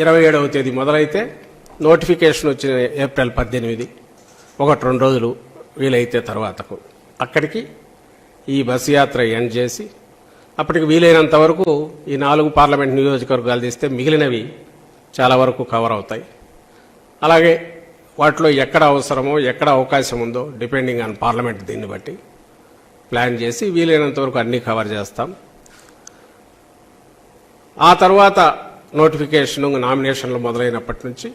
ఇరవై ఏడవ తేదీ మొదలైతే నోటిఫికేషన్ వచ్చిన ఏప్రిల్ పద్దెనిమిది ఒకటి రెండు రోజులు వీలైతే తర్వాతకు. అక్కడికి ఈ బస్సు యాత్ర ఎండ్ చేసి అప్పటికి వీలైనంత వరకు ఈ నాలుగు పార్లమెంట్ నియోజకవర్గాలు తీస్తే మిగిలినవి చాలా వరకు కవర్ అవుతాయి. అలాగే వాటిలో ఎక్కడ అవసరమో ఎక్కడ అవకాశం ఉందో డిపెండింగ్ ఆన్ పార్లమెంట్ దీన్ని బట్టి ప్లాన్ చేసి వీలైనంత వరకు అన్నీ కవర్ చేస్తాం. ఆ తర్వాత నోటిఫికేషన్ నామినేషన్లు మొదలైనప్పటి నుంచి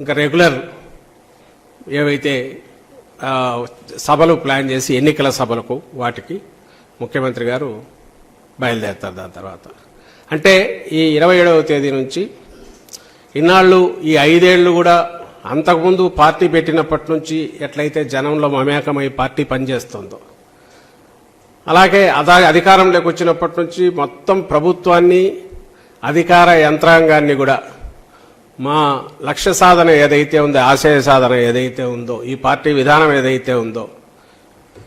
ఇంకా రెగ్యులర్ ఏవైతే సభలు ప్లాన్ చేసి ఎన్నికల సభలకు వాటికి ముఖ్యమంత్రి గారు బయలుదేరుతారు దాని తర్వాత. అంటే ఈ ఇరవై ఏడవ తేదీ నుంచి ఇన్నాళ్ళు ఈ ఐదేళ్ళు కూడా అంతకుముందు పార్టీ పెట్టినప్పటి నుంచి ఎట్లయితే జనంలో మమేకమై పార్టీ పనిచేస్తుందో అలాగే అదా అధికారంలోకి వచ్చినప్పటి నుంచి మొత్తం ప్రభుత్వాన్ని అధికార యంత్రాంగాన్ని కూడా మా లక్ష్య సాధన ఏదైతే ఉందో ఆశయ సాధన ఏదైతే ఉందో ఈ పార్టీ విధానం ఏదైతే ఉందో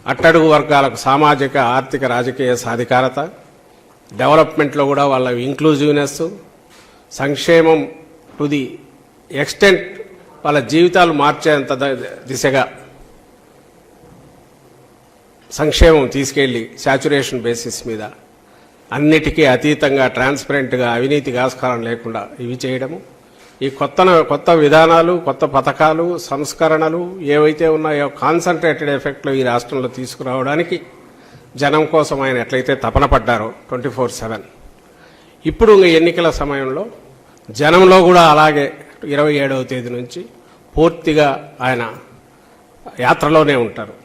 అట్టడుగు వర్గాలకు సామాజిక ఆర్థిక రాజకీయ సాధికారత డెవలప్మెంట్లో కూడా వాళ్ళ ఇంక్లూజివ్నెస్ సంక్షేమం టు ది ఎక్స్టెంట్ వాళ్ళ జీవితాలు మార్చేంత దిశగా సంక్షేమం తీసుకెళ్ళి శాచురేషన్ బేసిస్ మీద అన్నిటికీ అతీతంగా ట్రాన్స్పరెంట్గా అవినీతికి ఆస్కారం లేకుండా ఇవి చేయడము. ఈ కొత్త కొత్త విధానాలు కొత్త పథకాలు సంస్కరణలు ఏవైతే ఉన్నాయో కాన్సన్ట్రేటెడ్ ఎఫెక్ట్లో ఈ రాష్ట్రంలో తీసుకురావడానికి జనం కోసం ఆయన ఎట్లయితే తపన పడ్డారో ట్వంటీ ఫోర్ సెవెన్. ఇప్పుడు ఎన్నికల సమయంలో జనంలో కూడా అలాగే ఇరవై ఏడవ తేదీ నుంచి పూర్తిగా ఆయన యాత్రలోనే ఉంటారు.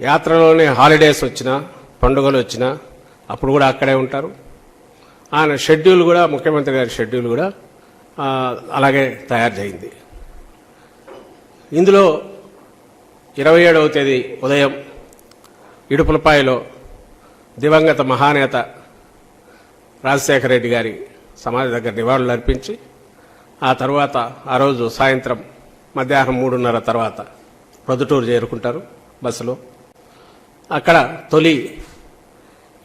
యాత్రలోనే హాలిడేస్ వచ్చినా పండుగలు వచ్చినా అప్పుడు కూడా అక్కడే ఉంటారు. ఆయన షెడ్యూల్ కూడా ముఖ్యమంత్రి గారి షెడ్యూల్ కూడా అలాగే తయారు చేయింది ఇందులో ఇరవై ఏడవ తేదీ ఉదయం ఇడుపులపాయలో దివంగత మహానేత రాజశేఖర రెడ్డి గారి సమాధి దగ్గర నివాళులు అర్పించి ఆ తర్వాత ఆ రోజు సాయంత్రం మధ్యాహ్నం మూడున్నర తర్వాత ప్రొద్దుటూరు చేరుకుంటారు బస్సులో. అక్కడ తొలి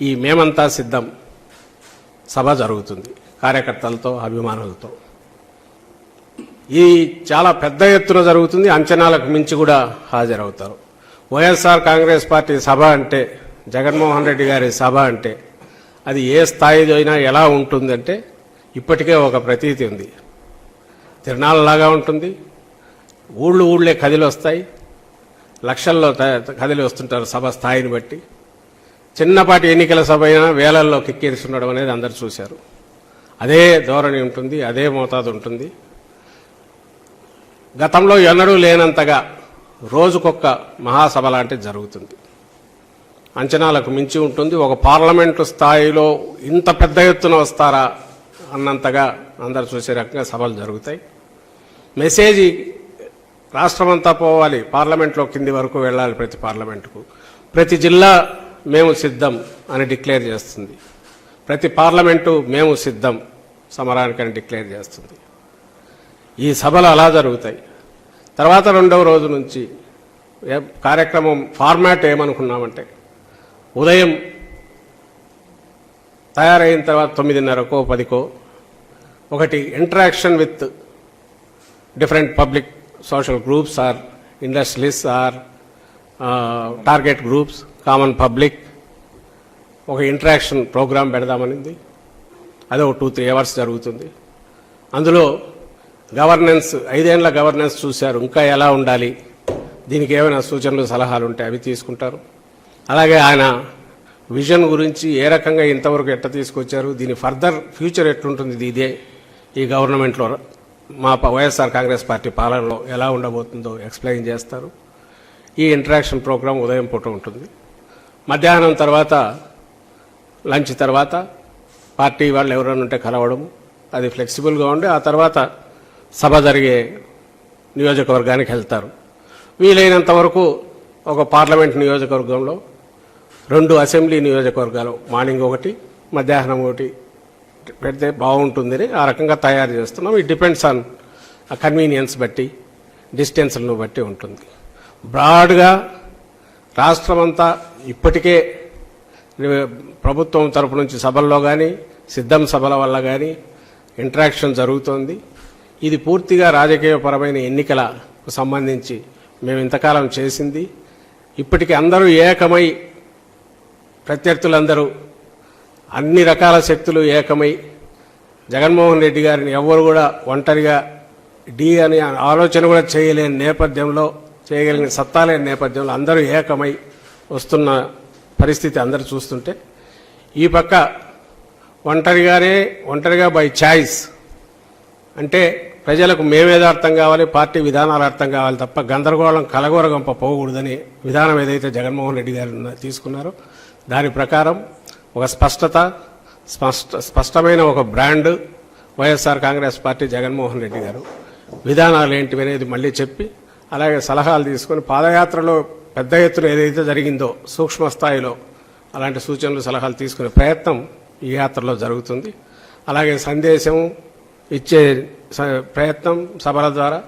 ఈ మేమంతా సిద్ధం. సభ జరుగుతుంది. కార్యకర్తలతో అభిమానులతో. ఈ చాలా పెద్ద ఎత్తున జరుగుతుంది. అంచనాలకు మించి కూడా హాజరవుతారు. వైఎస్ఆర్ కాంగ్రెస్ పార్టీ సభ అంటే జగన్మోహన్ రెడ్డి గారి సభ అంటే అది ఏ స్థాయిలో అయినా ఎలా ఉంటుందంటే ఇప్పటికే ఒక ప్రతీతి ఉంది. తిరణాలలాగా ఉంటుంది. ఊళ్ళు ఊళ్ళే కదిలి వస్తాయి లక్షల్లో త- కదిలి వస్తుంటారు సభ స్థాయిని బట్టి. చిన్నపాటి ఎన్నికల సభ అయినా వేలల్లో కిక్కిరిస్తుండడం అనేది అందరు చూశారు. అదే ధోరణి ఉంటుంది అదే మోతాదు ఉంటుంది. గతంలో ఎన్నడూ లేనంతగా రోజుకొక్క మహాసభ లాంటిది జరుగుతుంది. అంచనాలకు మించి ఉంటుంది ఒక పార్లమెంటు స్థాయిలో ఇంత పెద్ద ఎత్తున వస్తారా అన్నంతగా అందరు చూసే రకంగా సభలు జరుగుతాయి. మెసేజ్ రాష్ట్రమంతా పోవాలి పార్లమెంట్లో కింది వరకు వెళ్ళాలి ప్రతి పార్లమెంటుకు. ప్రతి జిల్లా మేము సిద్ధం అని డిక్లేర్ చేస్తుంది. ప్రతి పార్లమెంటు మేము సిద్ధం సమరానికని డిక్లేర్ చేస్తుంది. ఈ సభలు అలా జరుగుతాయి. తర్వాత రెండవ రోజు నుంచి కార్యక్రమం ఫార్మాట్ ఏమనుకున్నామంటే ఉదయం తయారైన తర్వాత తొమ్మిదిన్నరకో పదికో ఒకటి interaction with different public social groups or industries or target groups common public ఒక ఇంటరాక్షన్ ప్రోగ్రాం పెడదామనింది. అది ఒక టూ త్రీ అవర్స్ జరుగుతుంది. అందులో గవర్నెన్స్ ఐదేళ్ళ గవర్నెన్స్ చూశారు. ఇంకా ఎలా ఉండాలి? దీనికి ఏమైనా సూచనలు సలహాలు ఉంటే అవి తీసుకుంటారు. అలాగే ఆయన విజన్ గురించి ఏ రకంగా ఇంతవరకు ఎట్ట తీసుకొచ్చారు? దీని ఫర్దర్ ఫ్యూచర్ ఎట్లుంటుంది? ఇది ఇదే ఈ గవర్నమెంట్లో మా వైఎస్ఆర్ కాంగ్రెస్ పార్టీ పాలనలో ఎలా ఉండబోతుందో ఎక్స్ప్లెయిన్ చేస్తారు. ఈ ఇంటరాక్షన్ ప్రోగ్రాం ఉదయం పూట ఉంటుంది. మధ్యాహ్నం తర్వాత లంచ్ తర్వాత పార్టీ వాళ్ళు ఎవరైనా ఉంటే కలవడం అది ఫ్లెక్సిబుల్గా ఉండి ఆ తర్వాత సభ జరిగే నియోజకవర్గానికి వెళ్తారు. వీలైనంత వరకు ఒక పార్లమెంట్ నియోజకవర్గంలో రెండు అసెంబ్లీ నియోజకవర్గాలు మార్నింగ్ ఒకటి మధ్యాహ్నం ఒకటి పెడితే బాగుంటుందని ఆ రకంగా తయారు చేస్తున్నాం. ఇట్ డిపెండ్స్ ఆన్ కన్వీనియన్స్ బట్టి డిస్టెన్స్లను బట్టి ఉంటుంది. బ్రాడ్గా రాష్ట్రమంతా ఇప్పటికే ప్రభుత్వం తరపు నుంచి సభల్లో కానీ సిద్ధం సభల వల్ల కానీ ఇంటరాక్షన్ జరుగుతోంది. ఇది పూర్తిగా రాజకీయపరమైన ఎన్నికలకు సంబంధించి మేము ఇంతకాలం చేసింది. ఇప్పటికి అందరూ ఏకమై ప్రత్యర్థులందరూ అన్ని రకాల శక్తులు ఏకమై జగన్మోహన్ రెడ్డి గారిని ఎవరు కూడా ఒంటరిగా డి అనే ఆలోచన కూడా చేయలేని నేపథ్యంలో చేయగలిగిన సత్తా లేని నేపథ్యంలో అందరూ ఏకమై వస్తున్న పరిస్థితి అందరూ చూస్తుంటే ఈ పక్క ఒంటరిగానే ఒంటరిగా బై ఛాయిస్ అంటే ప్రజలకు మేమేదో అర్థం కావాలి పార్టీ విధానాలు అర్థం కావాలి తప్ప గందరగోళం కలగోరగంప పోకూడదని విధానం ఏదైతే జగన్మోహన్ రెడ్డి గారు తీసుకున్నారో దాని ప్రకారం ఒక స్పష్టత స్పష్ట స్పష్టమైన ఒక బ్రాండ్ వైఎస్ఆర్ కాంగ్రెస్ పార్టీ జగన్మోహన్ రెడ్డి గారు. విధానాలు ఏంటివి అనేది మళ్ళీ చెప్పి అలాగే సలహాలు తీసుకొని పాదయాత్రలో పెద్ద ఎత్తున ఏదైతే జరిగిందో సూక్ష్మ స్థాయిలో అలాంటి సూచనలు సలహాలు తీసుకునే ప్రయత్నం ఈ యాత్రలో జరుగుతుంది. అలాగే సందేశం ఇచ్చే స- ప్రయత్నం సభల ద్వారా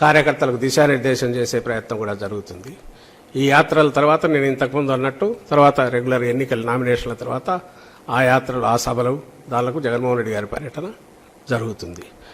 కార్యకర్తలకు దిశానిర్దేశం చేసే ప్రయత్నం కూడా జరుగుతుంది. ఈ యాత్రల తర్వాత నేను ఇంతకుముందు అన్నట్టు తర్వాత రెగ్యులర్ ఎన్నికల నామినేషన్ల తర్వాత ఆ యాత్రలు ఆ సభలు దానిలకు జగన్మోహన్ రెడ్డి గారి పర్యటన జరుగుతుంది.